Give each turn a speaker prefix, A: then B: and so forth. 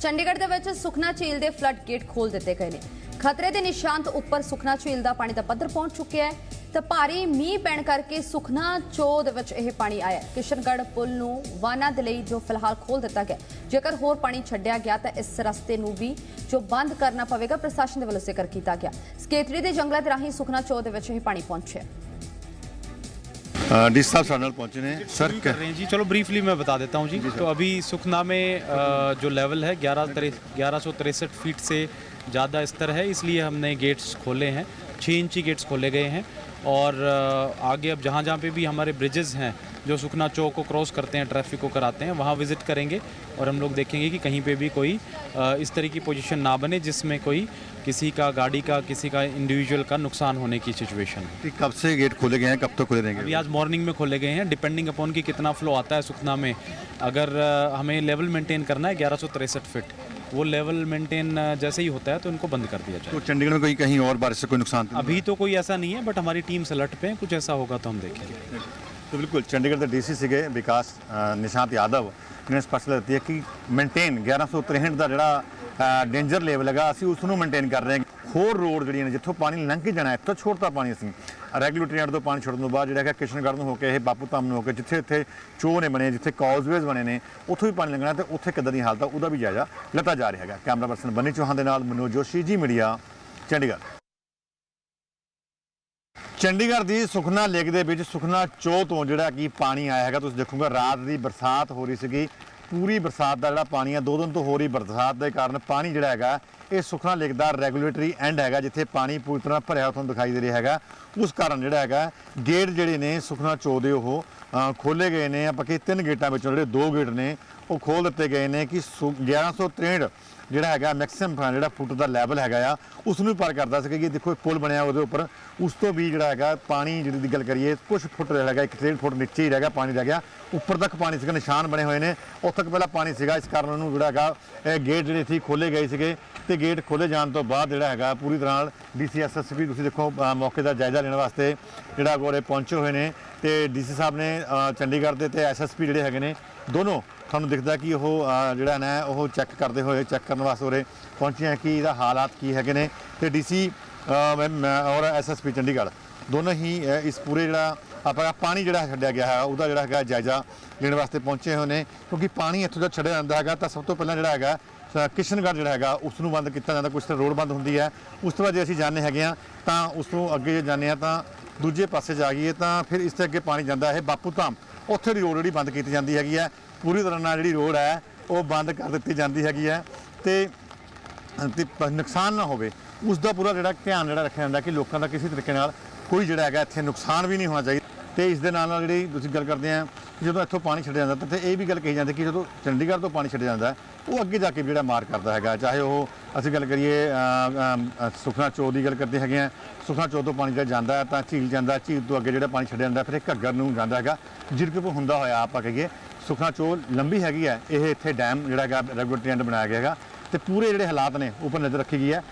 A: ਚੰਡੀਗੜ੍ਹ ਦੇ ਵਿੱਚ ਸੁਖਨਾ ਝੀਲ ਦੇ ਫਲੱਡ ਗੇਟ ਖੋਲ ਦਿੱਤੇ ਗਏ ਨੇ। ਖਤਰੇ ਦੇ ਨਿਸ਼ਾਨ ਤੋਂ ਉੱਪਰ ਸੁਖਨਾ ਝੀਲ ਦਾ ਪਾਣੀ ਦਾ ਪੱਧਰ ਪਹੁੰਚ ਚੁੱਕਿਆ ਹੈ ਤੇ ਭਾਰੀ ਮੀਂਹ ਪੈਣ ਕਰਕੇ ਸੁਖਨਾ ਚੋ ਦੇ ਵਿੱਚ ਇਹ ਪਾਣੀ ਆਇਆ ਹੈ। ਕਿਸ਼ਨਗੜ੍ਹ ਪੁਲ ਨੂੰ ਵਾਹਨਾਂ ਦੇ ਲਈ ਜੋ ਫਿਲਹਾਲ ਖੋਲ ਦਿੱਤਾ ਗਿਆ ਜੇਕਰ ਹੋਰ ਪਾਣੀ ਛੱਡਿਆ ਗਿਆ ਤਾਂ ਇਸ ਰਸਤੇ ਨੂੰ ਵੀ ਜੋ ਬੰਦ ਕਰਨਾ ਪਵੇਗਾ, ਪ੍ਰਸ਼ਾਸਨ ਦੇ ਵੱਲੋਂ ਜ਼ਿਕਰ ਕੀਤਾ ਗਿਆ। ਸਕੇਤਰੀ ਦੇ ਜੰਗਲਾਂ ਦੇ ਰਾਹੀਂ ਸੁਖਨਾ ਚੋ ਦੇ ਵਿੱਚ ਇਹ ਪਾਣੀ ਪਹੁੰਚਿਆ
B: डी साहब पहुँचे हैं। सर
C: कर रहे हैं। जी चलो ब्रीफली मैं बता देता हूँ जी, जी तो अभी सुखना में जो लेवल है ग्यारह ग्यारह सौ तिरसठ फीट से ज़्यादा स्तर है इसलिए हमने गेट्स खोले हैं। छः इंची गेट्स खोले गए हैं। और आगे अब जहाँ जहाँ पे भी हमारे ब्रिजेज़ हैं जो सुखना चौक को क्रॉस करते हैं ट्रैफ़िक को कराते हैं वहाँ विज़िट करेंगे और हम लोग देखेंगे कि कहीं पे भी कोई इस तरह की पोजीशन ना बने जिसमें कोई किसी का गाड़ी का किसी का इंडिविजुअल का नुकसान होने की सिचुएशन है।
B: कब से गेट खोले गए हैं कब तक खोले
C: अभी
B: रहेंगे
C: आज मॉर्निंग में खोले गए हैं डिपेंडिंग अपॉन कि कितना फ्लो आता है सुखना में। अगर हमें लेवल मेंटेन करना है ग्यारह फीट वो लेवल मेंटेन जैसे ही होता है तो इनको बंद कर दिया जाए।
B: तो चंडीगढ़ में कोई कहीं और बारिश से कोई नुकसान तो
C: अभी तो कोई ऐसा नहीं है बट हमारी टीम अलर्ट पे है कुछ ऐसा होगा तो हम देखेंगे?
B: तो बिल्कुल चंडीगढ़ ਦੇ ਡੀਸੀ ਸੀਗੇ ਵਿਕਾਸ ਅ, ਨਿਸ਼ਾਂਤ ਯਾਦਵ ਨੇ ਸਪਸ਼ਟ ਦਿੱਤੀ ਹੈ ਕਿ ਮੇਨਟੇਨ 1163 ਦਾ ਜਿਹੜਾ ਡੇਂਜਰ ਲੈਵਲ ਹੈਗਾ ਅਸੀਂ ਉਸ ਨੂੰ ਮੇਨਟੇਨ ਕਰ ਰਹੇ ਹਾਂ ਹੋਰ ਰੋਡ ਜਿਹੜੀਆਂ ਨੇ ਜਿੱਥੋਂ ਪਾਣੀ ਲੰਘ ਕੇ ਜਾਣਾ ਹੈ ਇੱਥੋਂ ਛੋੜਤਾ ਪਾਣੀ ਅਸੀਂ ਰੈਗੂਲੇਟਰੀ ਐਂਡ ਤੋਂ ਪਾਣੀ ਛੋੜਨ ਤੋਂ ਬਾਅਦ ਜਿਹੜਾ ਹੈਗਾ ਕਿਸ਼ਨਗੜ੍ਹ ਨੂੰ ਹੋ ਕੇ ਇਹ ਬਾਪੂ ਧਾਮ ਨੂੰ ਹੋ ਕੇ ਜਿੱਥੇ ਇੱਥੇ ਚੋਅ ਨੇ ਬਣੇ ਜਿੱਥੇ ਕਾਜ਼ਵੇਜ਼ ਬਣੇ ਨੇ ਉੱਥੋਂ ਵੀ ਪਾਣੀ ਲੰਘਣਾ ਤੇ ਉੱਥੇ ਕਿੱਦਾਂ ਦੀ ਹਾਲਤ ਆ ਉਹਦਾ ਵੀ ਜਾਇਜ਼ਾ ਲਿੱਤਾ ਜਾ ਰਿਹਾ ਹੈਗਾ ਕੈਮਰਾ ਪਰਸਨ ਬੰਨੀ ਚੌਹਾਨ ਦੇ ਨਾਲ ਮਨੋਜ ਜੋਸ਼ੀ ਜੀ ਮੀਡੀਆ ਚੰਡੀਗੜ੍ਹ ਚੰਡੀਗੜ੍ਹ ਦੀ ਸੁਖਨਾ ਲੇਕ ਦੇ ਵਿੱਚ ਸੁਖਨਾ ਚੋ ਤੋਂ ਜਿਹੜਾ ਕਿ ਪਾਣੀ ਆਇਆ ਹੈਗਾ ਤੁਸੀਂ ਦੇਖੋਗੇ ਰਾਤ ਦੀ ਬਰਸਾਤ ਹੋ ਰਹੀ ਸੀਗੀ। ਪੂਰੀ ਬਰਸਾਤ ਦਾ ਜਿਹੜਾ ਪਾਣੀ ਆ ਦੋ ਦਿਨ ਤੋਂ ਹੋ ਰਹੀ ਬਰਸਾਤ ਦੇ ਕਾਰਨ ਪਾਣੀ ਜਿਹੜਾ ਹੈਗਾ ਇਹ ਸੁਖਨਾ ਲੇਕ ਦਾ ਰੈਗੂਲੇਟਰੀ ਐਂਡ ਹੈਗਾ ਜਿੱਥੇ ਪਾਣੀ ਪੂਰੀ ਤਰ੍ਹਾਂ ਭਰਿਆ ਤੁਹਾਨੂੰ ਦਿਖਾਈ ਦੇ ਰਿਹਾ ਹੈਗਾ। ਉਸ ਕਾਰਨ ਜਿਹੜਾ ਹੈਗਾ ਗੇਟ ਜਿਹੜੇ ਨੇ ਸੁਖਨਾ ਚੋ ਦੇ ਉਹ ਅ, ਖੋਲੇ ਗਏ ਨੇ। ਆਪਾਂ ਕਿ ਤਿੰਨ ਗੇਟਾਂ ਵਿੱਚੋਂ ਜਿਹੜੇ ਦੋ ਗੇਟ ਨੇ ਉਹ ਖੋਲ ਦਿੱਤੇ ਗਏ ਨੇ ਕਿ ਸੁ- 1163 ਜਿਹੜਾ ਹੈਗਾ ਮੈਕਸਿਮਮ ਜਿਹੜਾ ਫੁੱਟ ਦਾ ਲੈਵਲ ਹੈਗਾ ਆ ਉਸ ਨੂੰ ਵੀ ਪਾਰ ਕਰਦਾ ਸੀ ਕਿ ਦੇਖੋ ਇੱਕ ਪੁਲ ਬਣਿਆ ਉਹਦੇ ਉੱਪਰ, ਉਸ ਤੋਂ ਵੀ ਜਿਹੜਾ ਹੈਗਾ ਪਾਣੀ ਜਿਹੜੀ ਦੀ ਗੱਲ ਕਰੀਏ ਕੁਝ ਫੁੱਟ ਜਿਹੜਾ ਹੈਗਾ 1.5 ਫੁੱਟ ਨੀਚੇ ਹੀ ਰਹਿ ਗਿਆ ਪਾਣੀ ਰਹਿ ਗਿਆ, ਉੱਪਰ ਤੱਕ ਪਾਣੀ ਸੀਗਾ, ਨਿਸ਼ਾਨ ਬਣੇ ਹੋਏ ਨੇ ਉੱਥੇ ਤੱਕ ਪਹਿਲਾਂ ਪਾਣੀ ਸੀਗਾ, ਇਸ ਕਾਰਨ ਉਹਨੂੰ ਜਿਹੜਾ ਹੈਗਾ ਗੇਟ ਜਿਹੜੇ ਸੀ ਖੋਲੇ ਗਏ ਸੀਗੇ ਤੇ ਗੇਟ ਖੋਲੇ ਜਾਣ ਤੋਂ ਬਾਅਦ ਜਿਹੜਾ ਹੈਗਾ ਪੂਰੀ ਤਰ੍ਹਾਂ ਨਾਲ ਡੀਸੀਐਸਐਸਪੀ ਤੁਸੀਂ ਦੇਖੋ ਮੌਕੇ ਦਾ ਜਾਇਜ਼ਾ ਲੈਣ ਵਾਸਤੇ ਜਿਹੜਾ ਗੋਰੇ ਪਹੁੰਚੇ ਹੋਏ ਨੇ ਤੇ ਡੀਸੀ ਸਾਹਿਬ ਨੇ ਚੰਡੀਗੜ੍ਹ ਦੇ ਤੇ ਐਸਐਸਪੀ ਜਿਹੜੇ ਹੈਗੇ ਨੇ ਦੋਨੋਂ ਤੁਹਾਨੂੰ ਦਿਖਦਾ ਕਿ ਉਹ ਜਿਹੜਾ ਨਾ, ਉਹ ਚੈੱਕ ਕਰਦੇ ਹੋਏ ਚੈੱਕ ਕਰਨ ਵਾਸਤੇ ਉਰੇ ਪਹੁੰਚੇ ਆ ਕਿ ਇਹਦਾ ਹਾਲਾਤ ਕੀ ਹੈਗੇ ਨੇ ਤੇ ਡੀਸੀ ਔਰ ਐਸਐਸਪੀ ਚੰਡੀਗੜ੍ਹ ਦੋਨੋਂ ਹੀ ਇਸ ਪੂਰੇ ਜਿਹੜਾ ਆਪਾਂ ਪਾਣੀ ਜਿਹੜਾ ਛੱਡਿਆ ਗਿਆ ਹੈ, ਉਹਦਾ ਜਿਹੜਾ ਹੈਗਾ ਜਾਇਜ਼ਾ ਲੈਣ ਵਾਸਤੇ ਪਹੁੰਚੇ ਹੋਏ ਨੇ ਕਿਉਂਕਿ ਪਾਣੀ ਇੱਥੋਂ ਦਾ ਛੱਡਿਆ ਜਾਂਦਾ ਹੈਗਾ ਤਾਂ ਸਭ ਤੋਂ ਪਹਿਲਾਂ ਜਿਹੜਾ ਹੈਗਾ ਕਿਸ਼ਨਗੜ੍ਹ ਜਿਹੜਾ ਹੈਗਾ ਉਸ ਨੂੰ ਬੰਦ ਕੀਤਾ ਜਾਂਦਾ ਕੁਝ ਤਾਂ ਰੋਡ ਬੰਦ ਹੁੰਦੀ ਹੈ। ਉਸ ਤੋਂ ਬਾਅਦ ਜੇ ਅਸੀਂ ਜਾਣੇ ਹੈਗੇ ਆ ਤਾਂ ਉਸ ਤੋਂ ਅੱਗੇ ਜੇ ਜਾਂਦੇ ਆ ਤਾਂ ਦੂਜੇ ਪਾਸੇ ਜਾ ਗਈਏ ਤਾਂ ਫਿਰ ਇਸ ਤੇ ਅੱਗੇ ਪਾਣੀ ਜਾਂਦਾ ਹੈ ਬਾਪੂ ਧਾਮ ਉੱਥੇ ਦੀ ਰੋਡ ਜਿਹੜੀ ਬੰਦ ਕੀਤੀ ਜਾਂਦੀ ਹੈਗੀ ਹੈ। ਪੂਰੀ ਤਰ੍ਹਾਂ ਨਾਲ ਜਿਹੜੀ ਰੋਡ ਹੈ, ਉਹ ਬੰਦ ਕਰ ਦਿੱਤੀ ਜਾਂਦੀ ਹੈਗੀ ਹੈ। ਤੇ ਨੁਕਸਾਨ ਨਾ ਹੋਵੇ। ਉਸ ਦਾ ਪੂਰਾ ਜਿਹੜਾ ਧਿਆਨ ਜਿਹੜਾ ਰੱਖਿਆ ਜਾਂਦਾ ਕਿ ਲੋਕਾਂ ਦਾ ਕਿਸੇ ਤਰੀਕੇ ਨਾਲ ਕੋਈ ਜਿਹੜਾ ਹੈਗਾ ਇੱਥੇ ਨੁਕਸਾਨ ਵੀ ਨਹੀਂ ਹੋਣਾ ਚਾਹੀਦਾ। ਤੇ ਇਸ ਦੇ ਨਾਲ ਨਾਲ ਜਿਹੜੀ ਤੁਸੀਂ ਗੱਲ ਕਰਦੇ ਆ ਜਦੋਂ ਇੱਥੋਂ ਪਾਣੀ ਛੱਡਿਆ ਜਾਂਦਾ, ਤਾਂ ਇੱਥੇ ਇਹ ਵੀ ਗੱਲ ਕਹੀ ਜਾਂਦੀ ਕਿ ਜਦੋਂ ਚੰਡੀਗੜ੍ਹ ਤੋਂ ਪਾਣੀ ਛੱਡਿਆ ਜਾਂਦਾ, ਉਹ ਅੱਗੇ ਜਾ ਕੇ ਵੀ ਜਿਹੜਾ ਮਾਰ ਕਰਦਾ ਹੈਗਾ, ਚਾਹੇ ਉਹ ਅਸੀਂ ਗੱਲ ਕਰੀਏ ਸੁਖਨਾ ਚੋ ਦੀ ਗੱਲ ਕਰਦੇ ਹੈਗੇ ਆ, ਸੁਖਨਾ ਚੋ ਤੋਂ ਪਾਣੀ ਜਿਹੜਾ ਜਾਂਦਾ, ਤਾਂ ਝੀਲ ਜਾਂਦਾ, ਝੀਲ ਤੋਂ ਅੱਗੇ ਜਿਹੜਾ ਪਾਣੀ ਛੱਡਿਆ ਜਾਂਦਾ, ਫਿਰ ਘੱਗਰ ਨੂੰ ਜਾਂਦਾ ਹੈਗਾ ਜਿਰਕਪੁਰ ਹੁੰਦਾ ਹੋਇਆ ਆਪਾਂ ਕਹੀਏ, ਸੁਖਨਾ ਚੋ ਲੰਬੀ ਹੈਗੀ ਹੈ, ਇਹ ਇੱਥੇ ਡੈਮ ਜਿਹੜਾ ਹੈਗਾ, ਰੈਗੂਲੇਟਰੀ ਐਂਡ ਬਣਾਇਆ ਗਿਆ ਹੈਗਾ, ਤੇ ਪੂਰੇ ਜਿਹੜੇ ਹਾਲਾਤ ਨੇ ਉੱਪਰ ਨਜ਼ਰ ਰੱਖੀ ਗਈ ਹੈ।